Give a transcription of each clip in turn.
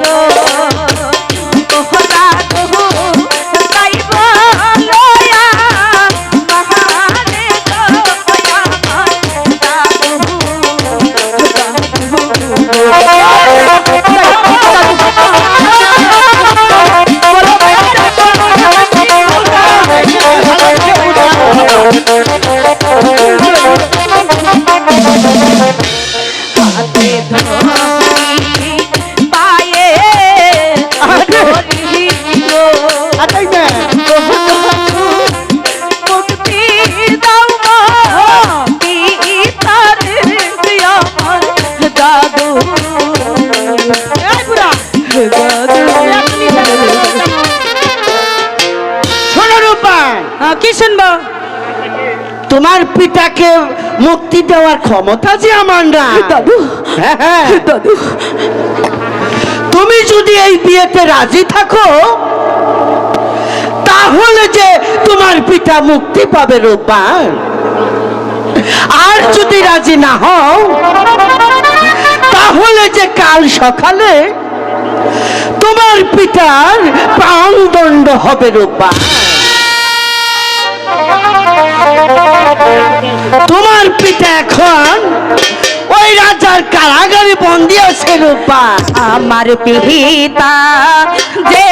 হাতে শোনো রূপা। কি শুনব? তোমার পিতাকে মুক্তি দেওয়ার ক্ষমতা যে আমার না। দাদু। হ্যাঁ, হ্যাঁ। দাদু। তুমি যদি এই বিয়েতে রাজি থাকো তাহলে যে তোমার পিতা মুক্তি পাবে রূপবান আর যদি রাজি না হও তাহলে যে কাল সকালে তোমার পিতার প্রাণদণ্ড হবে রূপা। তোমার পিতা এখন ওই রাজার কারাগারে বন্দি আছে রূপা। আমার পিতা যে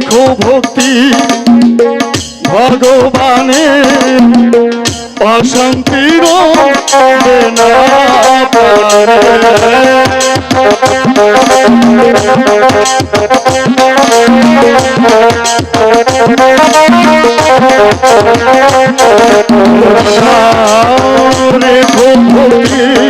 রেখো ভক্তি ভগবানের অশান্তির। রেখো ভক্তি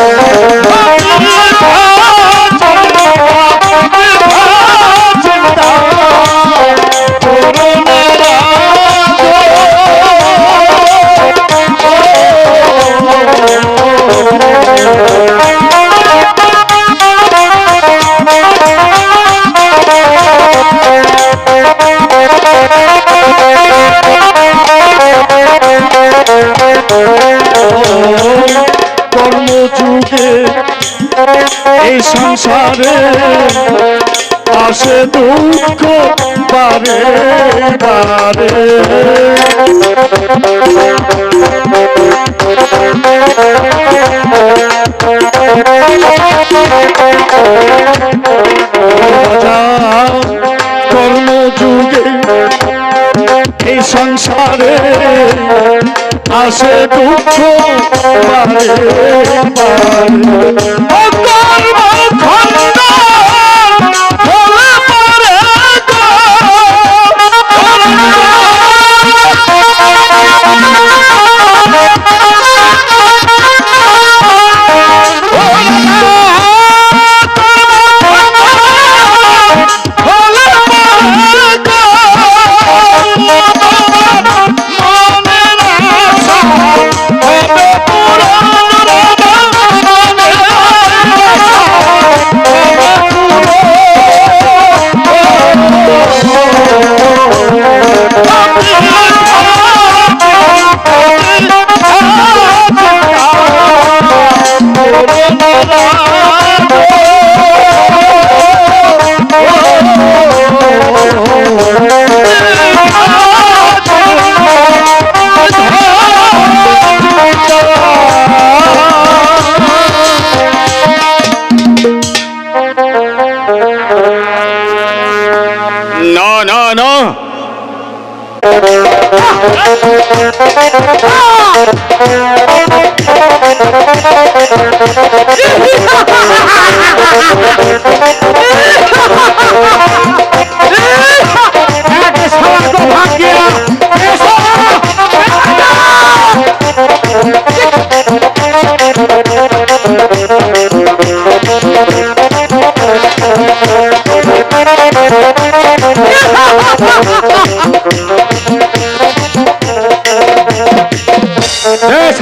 কর্মযুগে সংসারে আসে দুঃখ বারে বারে। কর্মযুগে এই সংসারে আসে দুঃখ বারে বারে। Ha ha ha ha ha!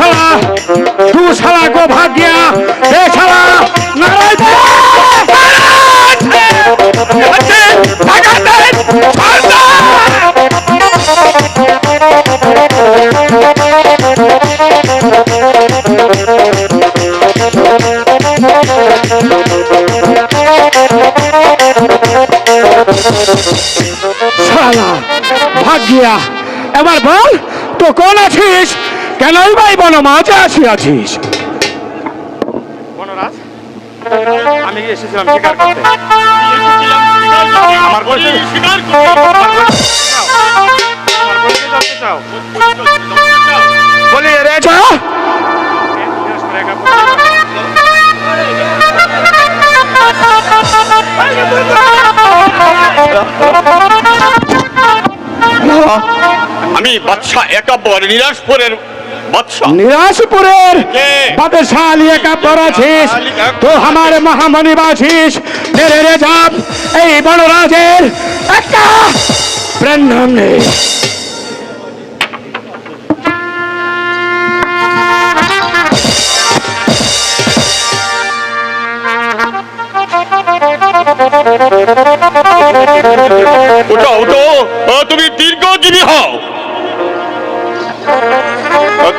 শালা তু শালা গো ভাগিয়া হে শালা ভাগিয়া এবার বল তো কোন আছিস? কেনই ভাই বন মাঝে আসিয়াছিস বনরাজ আমি এসেছিলাম শিকার করতে। আমার বলতে শিকার বলি রে চা আমি বাদশাহ একাব্বর নিরাশপুরের একাব্বর আছিস তো আমার মহামণি বাছিস মেরে রে যাব এই বনরাজের একটা প্রাণ নাম নেই উঠো উঠো। তুমি দীর্ঘজীবী হও।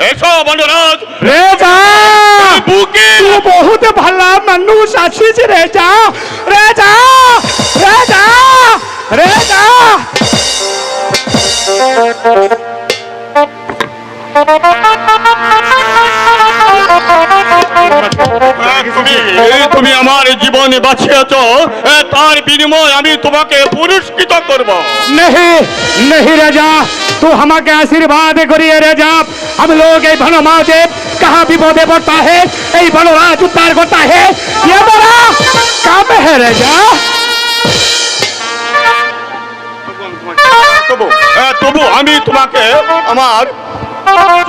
এসো বনরাজ। রেজা! বুকে বহুত ভালা মানুষ আসিছে রেজা! রেজা! রেজা! রেজা! তুমি আমার জীবন বাঁচিয়েছ। তার বিনিময় আমি তোমাকে পুরস্কৃত করব। রাজা তো আমাকে আশীর্বাদ করিয়ে রাজা हम लोग ये भनमाजे कहाँ विपदे पड़ता है ये बनराज उद्धार करता है ये बड़ा काम है राजा তবু এ, তবু আমি তোমাকে আমার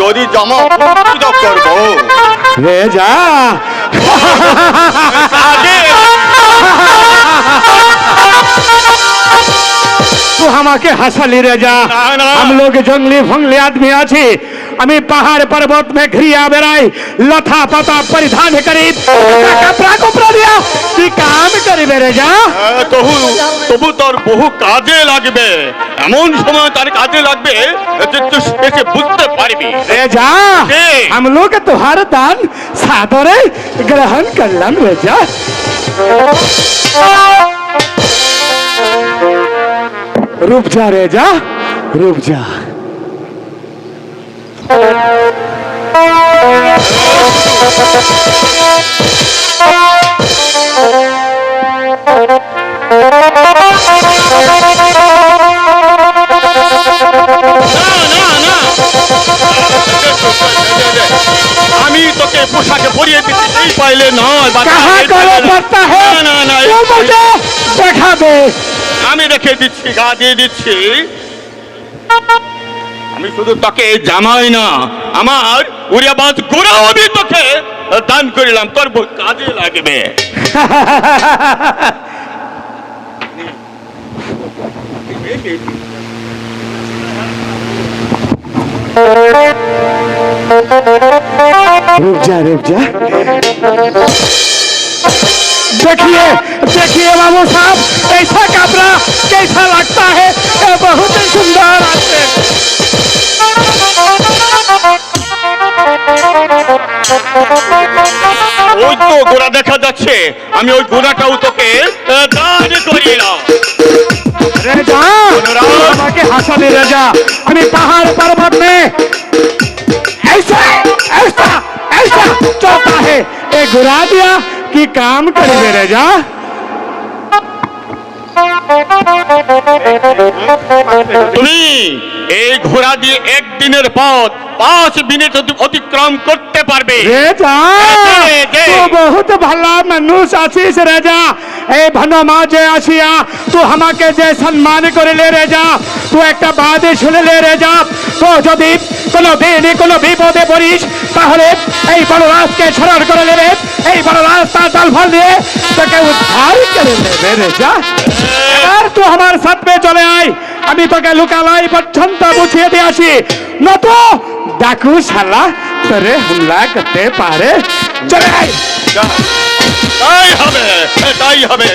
যদি জামা পুরস্কৃত করব राजा আগে तू हमाके हंसली राजा ना, ना। हम लोग जंगली फंगली आदमी आछी আমি পাহাড় পর্বত মে ঘিরিয়া বেড়াই লথা পাতা পরিধান করি কাপড়া কপড়া দিয়া তুই কাম করিবে রে যা এ, তবু তবু তোর বহু কাজে লাগবে এমন সময় তার কাজে লাগবে যে তুই এসে বুঝতে পারবি रेजा के? हम लोग तुहार दान सादरे ग्रहण करलन रेजा रुक जा रेजा रुक जा না না না আমি তোকে পোশাকে পরিয়ে দিতে এই পাইলে নয় দেখাবে আমি রেখে দিচ্ছি গা দিয়ে দিচ্ছি। আমি শুধু তোকে জামাই না আমার উড়িয়াবাজ গোড়াও আমি তোকে দান করিলাম তোর বহু কাজে লাগবে रुक जा रुक जा देखिए देखिए बाबू साहब ऐसा कपड़ा कैसा लगता है ये बहुत ही सुंदर आते ওই তো গোড়া দেখা যাচ্ছে আমি ওই গোড়াটাও তোকে আহ, দান করিলাম রেজা অনুরাগ। আমাকে হাসালি রেজা আমি पहाड़ पर्वत में ऐसा ऐसा ऐसा चलता है ए घुरा दिया कि काम करेंगे रेजा তুমি এই ঘোড়া দিয়ে একদিনের পথ পাঁচ মিনিট অতিক্রম করতে পারবে। বহুত ভালো মানুষ আছিস এই যে আসিয়া আমাকে যে সম্মান একটা বাদে শুনিলে রেজা। তো যদি কোনো দিনে কোনো বিপদে পড়িস তাহলে এই বড় রাজকে স্মরণ করে নেবে এই বড় রাস্তা দলফল দিয়ে তোকে উদ্ধার করে নেবে রেজা এবার তুই আমার সাথে চলে আয় আমি তোকে লুকালাই পর্যন্ত বুঝিয়ে দিয়ে আসি নতো ডাকু শালা তোরে হামলা করতে পারে চলে আয় তাই হবে তাই হবে